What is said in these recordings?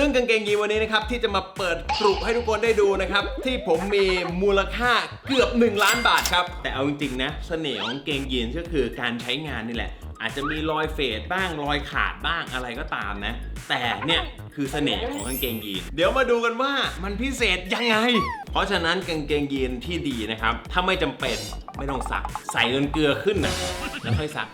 ซึ่งกางเกงยีนวันนี้นะครับที่จะมาเปิดกรุให้ทุกคนได้ดูนะครับที่ผมมีมูลค่าเกือบ 1 ล้านบาทครับ แต่เอาจริงๆนะเสน่ห์ของกางเกงยีนก็คือการใช้งานนี่แหละ อาจจะมีรอยเฟดบ้างรอยขาดบ้างอะไรก็ตามนะ แต่เนี่ยคือเสน่ห์ของกางเกงยีน เดี๋ยวมาดูกันว่ามันพิเศษยังไง เพราะฉะนั้นกางเกงยีนที่ดีนะครับ ถ้าไม่จำเป็นไม่ต้องซัก ใส่จนเกลือขึ้นนะแล้วค่อยซัก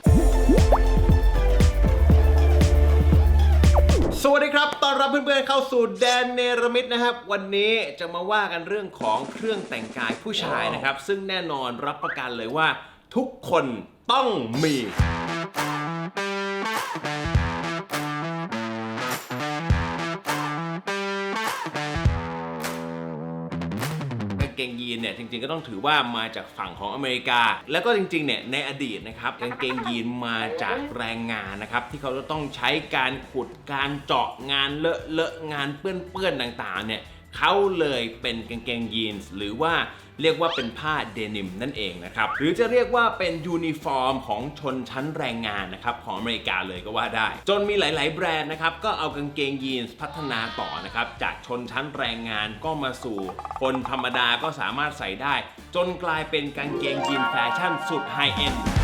สวัสดีครับต้อนรับเพื่อนๆเข้าสู่แดนเนรมิตนะครับ วันนี้จะมาว่ากันเรื่องของเครื่องแต่งกายผู้ชายนะครับ ซึ่งแน่นอนรับประกันเลยว่าทุกคนต้องมี เกงยีนเนี่ยจริง ๆก็ต้องถือว่ามาจากฝั่งของอเมริกา แล้วก็จริงๆเนี่ยในอดีตนะครับกางเกงยีนมาจากแรงงานนะครับที่เขาจะต้องใช้การขุดการเจาะงานเลอะเลอะงานเปื้อนๆต่างๆเนี่ยเขาเลยเป็นกางเกงยีนส์หรือว่า เรียกว่าเป็นผ้าเดนิมนั่นเองนะครับ หรือจะเรียกว่าเป็นยูนิฟอร์มของชนชั้นแรงงานนะครับของอเมริกาเลยก็ว่าได้ จนมีหลาย ๆ แบรนด์นะครับ ก็เอากางเกงยีนส์พัฒนาต่อนะครับ จากชนชั้นแรงงานก็มาสู่ คนธรรมดาก็สามารถใส่ได้ จนกลายเป็นกางเกงยีนแฟชั่นสุดไฮเอ็นด์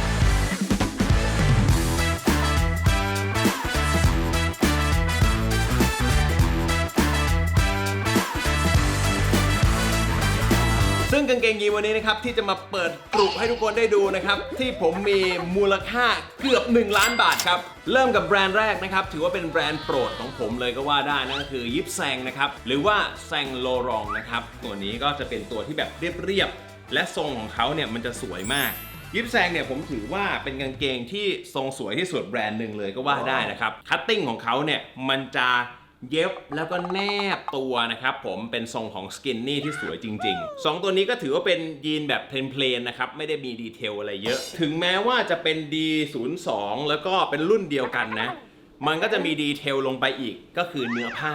กางเกงยีนวันนี้นะครับที่จะมาเปิดกรุให้ทุกคนได้ดูนะครับที่ผมมีมูลค่าเกือบ 1 ล้านบาทครับเริ่มกับแบรนด์แรกนะครับถือว่าเป็นแบรนด์โปรดของผมเลยก็ว่าได้นั่นก็คือยิปแซงนะครับหรือว่าแซงโลรองนะครับตัวนี้ก็จะเป็นตัวที่แบบเรียบๆและทรงของเขาเนี่ยมันจะสวยมากยิปแซงเนี่ยผมถือว่าเป็นกางเกงที่ทรงสวยที่สุดแบรนด์หนึ่งเลยก็ว่าได้นะครับคัตติ้งของเขาเนี่ยมันจะ เย็บแล้วก็แนบตัวนะครับผมเป็นทรงของสกินนี่ที่สวยจริง ๆ 2 ตัวนี้ก็ถือว่าเป็นยีนแบบเพลนๆนะครับ ไม่ได้มีดีเทลอะไรเยอะ ถึงแม้ว่าจะเป็น D02 แล้วก็เป็นรุ่นเดียวกันนะ มันก็จะมีดีเทลลงไปอีกก็คือเนื้อผ้า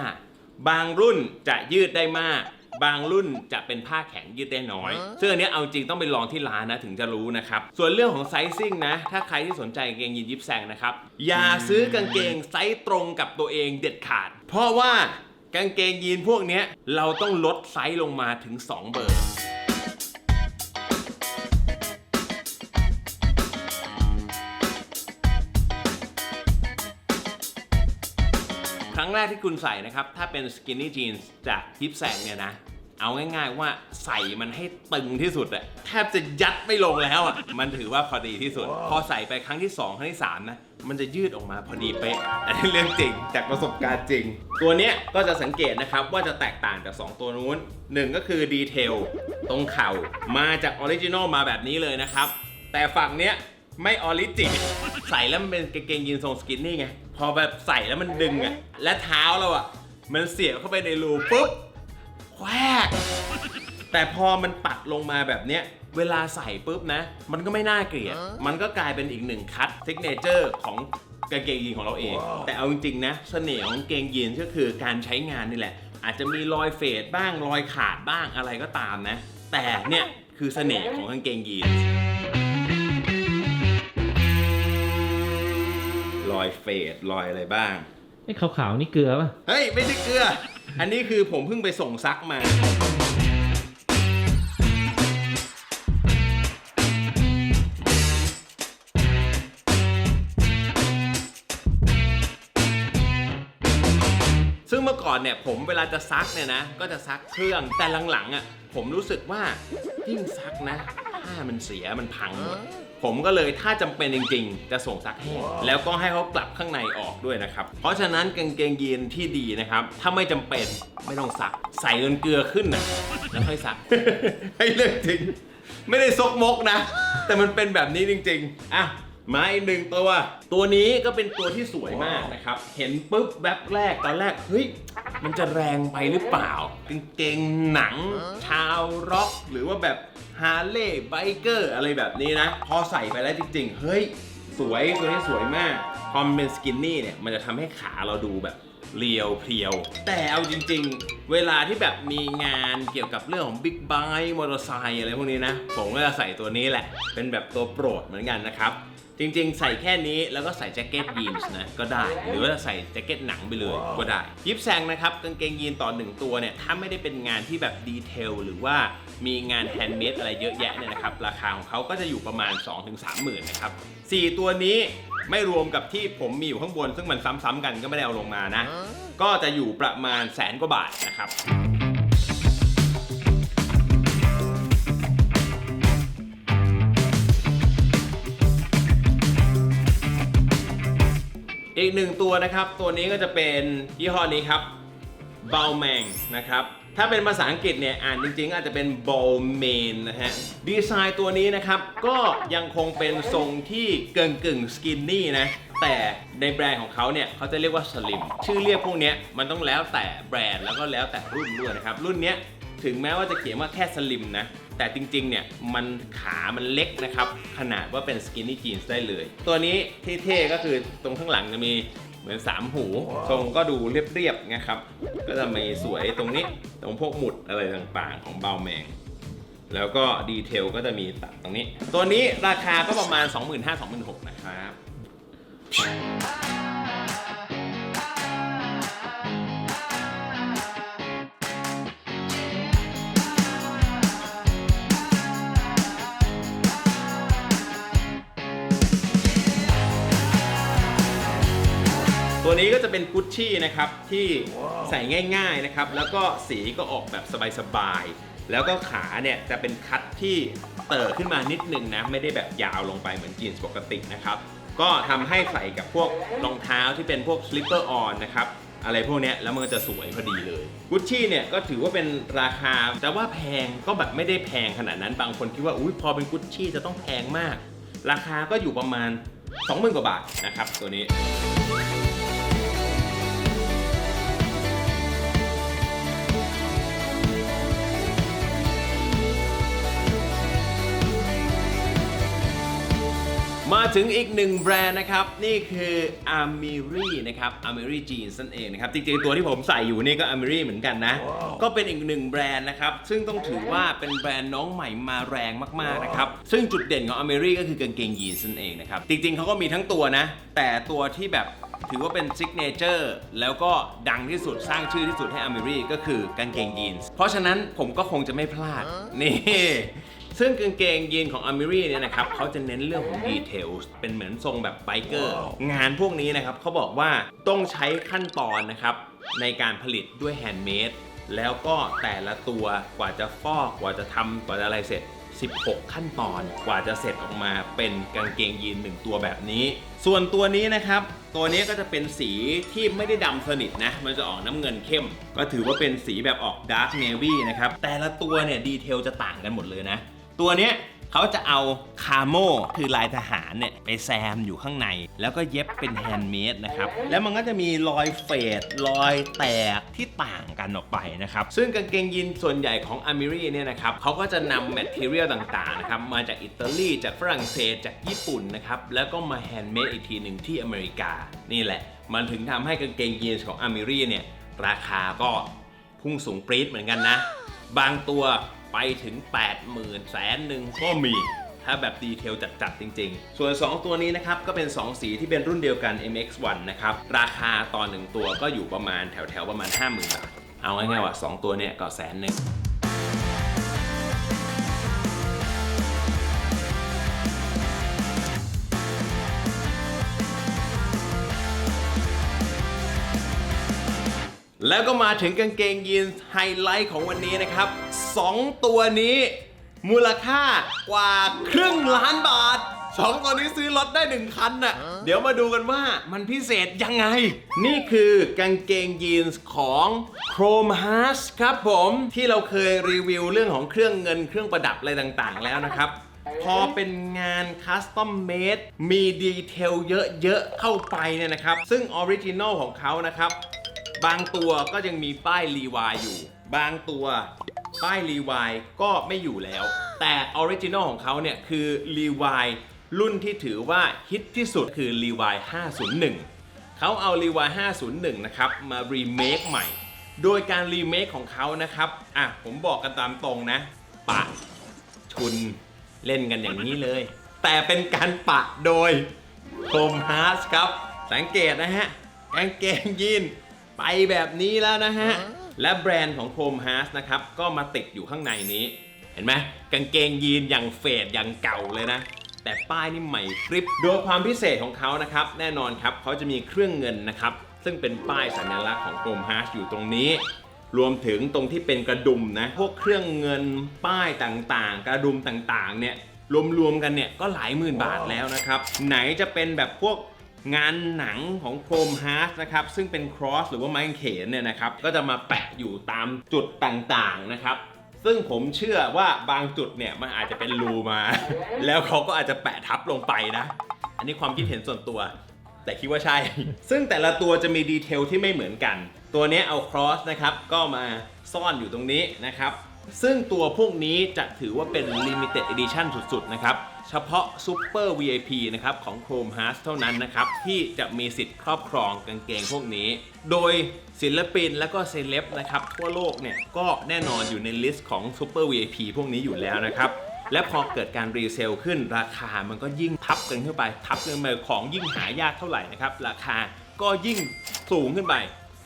บางรุ่นจะยืดได้มาก บางรุ่นจะเป็นผ้าแข็งยืดได้น้อย ซึ่งอันเนี้ยเอาจริงต้องไปลองที่ร้านนะถึงจะรู้นะครับ ส่วนเรื่องของไซซิ่งนะ ถ้าใครที่สนใจกางเกงยีนยิปแซงนะครับ อย่าซื้อกางเกงไซส์ตรงกับตัวเองเด็ดขาด เพราะว่ากางเกงยีนพวกเนี้ยเราต้องลดไซส์ลงมาถึง 2 เบอร์ แรกที่คุณใส่นะครับ ถ้าเป็น skinny jeans จากฮิปแซงเนี่ยนะ เอาง่ายๆว่าใส่มันให้ตึงที่สุดอะแทบจะยัดไม่ลงแล้วอะมันถือว่าพอดีที่สุด พอใส่ไปครั้งที่ 2 ครั้งที่ 3 นะ มันจะยืดออกมาพอดีเป๊ะอันนี้เรื่องจริงจากประสบการณ์จริง ตัวเนี้ยก็จะสังเกตนะครับว่าจะแตกต่างจาก 2 ตัวนู้นหนึ่งก็คือดีเทลตรงเข่ามาจากออริจินอลมาแบบนี้เลยนะครับ แต่ฝั่งเนี้ยไม่ออริจินใส่แล้วมันเป็นกางเกงยีนทรงสกินนี่ไง พอแบบใส่แล้วมันดึงอะ และเท้าเราอะ มันเสียบเข้าไปในรูปุ๊บแควกแต่พอมันปัดลงมาแบบเนี้ย เวลาใส่ปุ๊บนะ มันก็ไม่น่าเกลียด มันก็กลายเป็นอีกหนึ่งคัตเทคเนเจอร์ของกางเกงยีนของเราเอง แต่เอาจริงๆนะ เสน่ห์ของกางเกงยีนก็คือการใช้งานนี่แหละ อาจจะมีรอยเฟดบ้างรอยขาดบ้างอะไรก็ตามนะ แต่เนี่ยคือเสน่ห์ของกางเกงยีน อยเฟดรอยอะไรบ้าง ไอ้ขาวๆนี่เกลือป่ะ เฮ้ย ไม่ใช่เกลือ อันนี้คือผมเพิ่งไปส่งซักมา ซึ่งเมื่อก่อนเนี่ยผมเวลาจะซักเนี่ยนะ ก็จะซักเครื่อง แต่หลังๆอะผมรู้สึกว่ายิ่งซักนะผ้ามันเสียมันพังหมด ผมก็เลยถ้าจำเป็นจริงๆ จะส่งซักให้แล้วก็ให้เขากลับข้างในออกด้วยนะครับ เพราะฉะนั้นกางเกงยีนที่ดีนะครับ ถ้าไม่จำเป็นไม่ต้องซัก ใส่จนเกลือขึ้นนะแล้วค่อยซัก ให้เรื่องจริง ไม่ได้ซกมกนะ แต่มันเป็นแบบนี้จริง ๆ อะมาอีกหนึ่งตัว ตัวนี้ก็เป็นตัวที่สวยมากนะครับ เห็นปุ๊บแวบแรกตอนแรก เฮ้ย มันจะแรงไปหรือเปล่ากางเกงหนัง ชาวร็อกหรือว่าแบบ ฮาร์เลย์ไบเกอร์อะไรแบบนี้นะ พอใส่ไปแล้วจริงๆ เฮ้ย สวยตัวนี้สวยมากพอมันเป็นสกินนี่เนี่ย มันจะทำให้ขาเราดูแบบเรียวเพรียว แต่เอาจริงๆ เวลาที่แบบมีงานเกี่ยวกับเรื่องของบิ๊กไบค์มอเตอร์ไซค์อะไรพวกนี้นะ ผมก็จะใส่ตัวนี้แหละ เป็นแบบตัวโปรดเหมือนกันนะครับ จริงๆ ใส่แค่นี้แล้วก็ใส่แจ็คเก็ตยีนส์นะก็ได้ หรือว่าใส่แจ็คเก็ตหนังไปเลยก็ได้ ยิปแซงนะครับกางเกงยีนต่อหนึ่งตัวเนี่ย ถ้าไม่ได้เป็นงานที่แบบดีเทลหรือว่า มีงานแฮนด์เมดอะไรเยอะแยะเนี่ยนะครับ ราคาของเขาก็จะอยู่ประมาณ 2-3หมื่นนะครับสี่ตัวนี้ไม่รวมกับที่ผมมีอยู่ข้างบน ซึ่งมันซ้ำๆกันก็ไม่ได้เอาลงมานะ ก็จะอยู่ประมาณแสนกว่าบาทนะครับอีกหนึ่งตัวนะครับ ตัวนี้ก็จะเป็นยี่ห้อนี้ครับ b a l m a n นะครับ ถ้าเป็นภาษาอังกฤษเนี่ยอ่านจริงๆ อาจจะเป็น b a l m a n นะฮะ ดีไซน์ตัวนี้นะครับ ก็ยังคงเป็นทรงที่เกิงกึ่งสกินนี่นะ แต่ในแบรนด์ของเขาเนี่ยเขาจะเรียกว่า slim ชื่อเรียกพวกนี้มันต้องแล้วแต่แบรนด์แล้วก็แล้วแต่รุ่นด้วยนะครับ รุ่นเนี้ยถึงแม้ว่าจะเขียนว่าแค่สลิมนะ แต่จริงๆ เนี่ย มันขามันเล็กนะครับ ขนาดว่าเป็นสกินนี่จีนส์ได้เลย ตัวนี้ที่เท่ก็คือตรงข้างหลังจะมี เหมือน3หูทรงก็ดูเรียบๆนะครับ ก็จะมีสวยตรงนี้ตรงพวกหมุดอะไรต่างๆ ของเบาแมง แล้วก็ดีเทลก็จะมีตัดตรงนี้ ตัวนี้ราคาก็ประมาณ 25,000-26,000นะครับ ตัวนี้ก็จะเป็นกุชชี่นะครับที่ใส่ง่าย ๆนะครับ แล้วก็สีก็ออกแบบสบายๆแล้วก็ขาเนี่ยจะเป็นคัทที่เติร์ขึ้นมานิดนึงนะไม่ได้แบบยาวลงไปเหมือนจีนส์ปกตินะครับก็ทำให้ใส่กับพวกรองเท้าที่เป็นพวกสลิปเปอร์ออนนะครับอะไรพวกเนี้ยแล้วมันก็จะสวยพอดีเลยกุชชี่เนี่ยก็ถือว่าเป็นราคาแต่ว่าแพงก็แบบไม่ได้แพงขนาดนั้นบางคนคิดว่าอุ้ยพอเป็นกุชชี่จะต้องแพงมาก ราคาก็อยู่ประมาณ 20,000กว่าบาทนะครับตัวนี้ มาถึงอีกหนึ่งแบรนด์นะครับ นี่คือ Amiri นะครับ Amiri Jeans นั่นเองนะครับ จริงๆ ตัวที่ผมใส่อยู่นี่ก็ Amiri เหมือนกันนะ ก็เป็นอีกหนึ่งแบรนด์นะครับ ซึ่งต้องถือว่าเป็นแบรนด์น้องใหม่มาแรงมากๆนะครับ ซึ่งจุดเด่นของ Amiri ก็คือกางเกงยีนส์นั่นเองนะครับ จริงๆ เขาก็มีทั้งตัวนะ แต่ตัวที่แบบถือว่าเป็นซิกเนเจอร์แล้วก็ดังที่สุดสร้างชื่อที่สุดให้ Amiri ก็คือกางเกงยีนส์เพราะฉะนั้นผมก็คงจะไม่พลาด นี่ ซึ่งกางเกงยีนของ Amiri เนี่ยนะครับเขาจะเน้นเรื่องของดีเทลเป็นเหมือนทรงแบบไบเกอร์ งานพวกนี้นะครับเขาบอกว่าต้องใช้ขั้นตอนนะครับในการผลิตด้วยแฮนด์เมดแล้วก็แต่ละตัวกว่าจะฟอกกว่าจะทำกว่าจะอะไรเสร็จ 16 ขั้นตอนกว่าจะเสร็จออกมาเป็นกางเกงยีนหนึ่งตัวแบบนี้ ส่วนตัวนี้นะครับ ตัวนี้ก็จะเป็นสีที่ไม่ได้ดำสนิทนะ มันจะออกน้ำเงินเข้ม ก็ถือว่าเป็นสีแบบออกดาร์กเนวี่นะครับ แต่ละตัวเนี่ยดีเทลจะต่างกันหมดเลยนะ ตัวเนี้ยเขาจะเอาคาโมคือลายทหารเนี่ยไปแซมอยู่ข้างใน แล้วก็เย็บเป็นแฮนด์เมดนะครับ แล้วมันก็จะมีรอยเฟดรอยแตกที่ต่างกันออกไปนะครับ ซึ่งกางเกงยีนส่วนใหญ่ของ Amiri เนี่ยนะครับเขาก็จะนำแมทเทอเรียลต่างๆนะครับมาจากอิตาลีจากฝรั่งเศสจากญี่ปุ่นนะครับ แล้วก็มาแฮนด์เมดอีกทีหนึ่งที่อเมริกา นี่แหละ มันถึงทำให้กางเกงยีนของ Amiri เนี่ยราคาก็พุ่งสูงปรี๊ดเหมือนกันนะ บางตัว ไปถึง 80,000แสนหนึ่งก็มี ถ้าแบบดีเทลจัดๆจริงๆ ส่วน 2 ตัวนี้นะครับ ก็เป็น 2 สีที่เป็นรุ่นเดียวกัน MX1 นะครับ ราคาต่อ1ตัวก็อยู่ประมาณแถวๆ ประมาณ 50,000 บาท เอาง่ายๆว่า 2 ตัวเนี่ยก็แสนหนึ่งแล้วก็มาถึงกางเกงยีนส์ไฮไลท์ของวันนี้นะครับ 2 ตัวนี้ มูลค่ากว่าครึ่งล้านบาท 2 ตัวนี้ซื้อรถได้ 1 คันน่ะ เดี๋ยวมาดูกันว่ามันพิเศษยังไง นี่คือกางเกงยีนส์ของ Chrome Hearts ครับผมที่เราเคยรีวิวเรื่องของเครื่องเงินเครื่องประดับอะไรต่างๆ แล้วนะครับพอเป็นงานคัสตอมเมดมีดีเทลเยอะๆเข้าไปเนี่ยนะครับ ซึ่งออริจินอลของเขานะครับ บางตัวก็ยังมีป้ายรีวายอยู่ บางตัว ป้ายรีวายก็ไม่อยู่แล้ว แต่ออริจินอลของเขาเนี่ยคือรีวายรุ่นที่ถือว่าฮิตที่สุดคือรีวาย501 เขาเอา r e w a 501 นะครับ มารีเมคใหม่ โดยการรีเมคของเขานะครับ อะ ผมบอกกันตามตรงนะ ปะ ชุนเล่นกันอย่างนี้เลย แต่เป็นการปะโดยโคมฮาร์สครับ สังเกตนะฮะกางเกงยีนไปแบบนี้แล้วนะฮะ และแบรนด์ของโคมฮาร์สนะครับ ก็มาติดอยู่ข้างในนี้ เห็นไหมกางเกงยีนอย่างเฟดอย่างเก่าเลยนะ แต่ป้ายนี่ใหม่กริบโดยความพิเศษของเขานะครับ แน่นอนครับเขาจะมีเครื่องเงินนะครับ ซึ่งเป็นป้ายสัญลักษณ์ของโคมฮาร์สอยู่ตรงนี้ รวมถึงตรงที่เป็นกระดุมนะ พวกเครื่องเงินป้ายต่างๆ กระดุมต่างๆ เนี่ยรวมๆกันเนี่ยก็หลายหมื่นบาทแล้วนะครับ ไหนจะเป็นแบบพวก งานหนังของโครมฮาร์สนะครับซึ่งเป็นครอสหรือว่าไม้เขนเนี่ยนะครับก็จะมาแปะอยู่ตามจุดต่างๆนะครับซึ่งผมเชื่อว่าบางจุดเนี่ยมันอาจจะเป็นรูมา แล้วเขาก็อาจจะแปะทับลงไปนะ อันนี้ความคิดเห็นส่วนตัว แต่คิดว่าใช่ ซึ่งแต่ละตัวจะมีดีเทลที่ไม่เหมือนกัน ตัวนี้เอา cross นะครับก็มาซ่อนอยู่ตรงนี้นะครับซึ่งตัวพวกนี้จะถือว่าเป็น limited edition สุดๆนะครับ เฉพาะ Super VIP นะครับของ Chrome Hearts เท่านั้นนะครับ ที่จะมีสิทธิ์ครอบครองกางเกงพวกนี้ โดยศิลปินและก็เซเลบนะครับทั่วโลกเนี่ยก็แน่นอนอยู่ในลิสต์ของ Super VIP พวกนี้อยู่แล้วนะครับและพอเกิดการรีเซลขึ้นราคามันก็ยิ่งทับกันขึ้นไปทับกันไปของยิ่งหายากเท่าไหร่นะครับราคาก็ยิ่งสูงขึ้นไป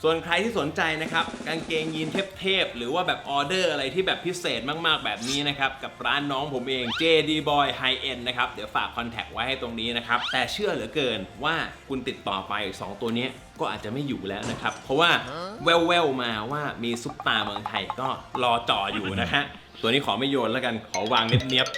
ส่วนใครที่สนใจนะครับกางเกงยีนเทพๆหรือว่าแบบออเดอร์อะไรที่แบบพิเศษมากๆแบบนี้นะครับกับร้านน้องผมเอง JD Boy High End นะครับเดี๋ยวฝากคอนแทคไว้ให้ตรงนี้นะครับแต่เชื่อเหลือเกินว่าคุณติดต่อไป 2 ตัวนี้ก็อาจจะไม่อยู่แล้วนะครับ เพราะว่าแววๆมาว่ามีซุปตาเมืองไทยก็รอจ่ออยู่นะฮะตัวนี้ขอไม่โยนแล้วกันขอวางเนียบๆ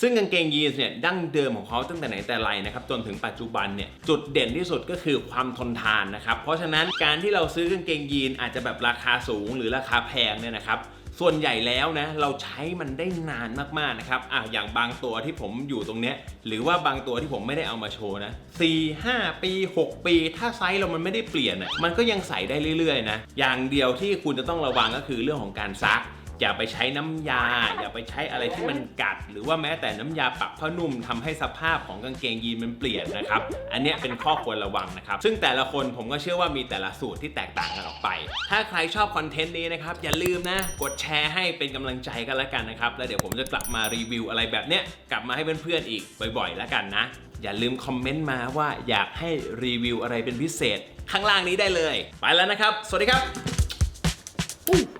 ซึ่งกางเกงยีนส์เนี่ยดั้งเดิมของเขาตั้งแต่ไหนแต่ไรนะครับจนถึงปัจจุบันเนี่ยจุดเด่นที่สุดก็คือความทนทานนะครับเพราะฉะนั้นการที่เราซื้อกางเกงยีนอาจจะแบบราคาสูงหรือราคาแพงเนี่ยนะครับส่วนใหญ่แล้วนะเราใช้มันได้นานมากๆนะครับอะอย่างบางตัวที่ผมอยู่ตรงเนี้ยหรือว่าบางตัวที่ผมไม่ได้เอามาโชว์นะ4 5 ปี 6 ปี ถ้าไซส์เรามันไม่ได้เปลี่ยนอะมันก็ยังใส่ได้เรื่อยๆนะอย่างเดียวที่คุณจะต้องระวังก็คือเรื่องของการซัก อย่าไปใช้น้ำยา อย่าไปใช้อะไรที่มันกัด หรือว่าแม้แต่น้ำยาปรับผ้านุ่มทำให้สภาพของกางเกงยีนมันเปลี่ยนนะครับ อันนี้เป็นข้อควรระวังนะครับ ซึ่งแต่ละคนผมก็เชื่อว่ามีแต่ละสูตรที่แตกต่างกันออกไป ถ้าใครชอบคอนเทนต์นี้นะครับ อย่าลืมนะ กดแชร์ให้เป็นกำลังใจกันแล้วกันนะครับ แล้วเดี๋ยวผมจะกลับมารีวิวอะไรแบบเนี้ยกลับมาให้เพื่อนๆอีกบ่อยๆแล้วกันนะ อย่าลืมคอมเมนต์มาว่าอยากให้รีวิวอะไรเป็นพิเศษ ข้างล่างนี้ได้เลย ไปแล้วนะครับ สวัสดีครับ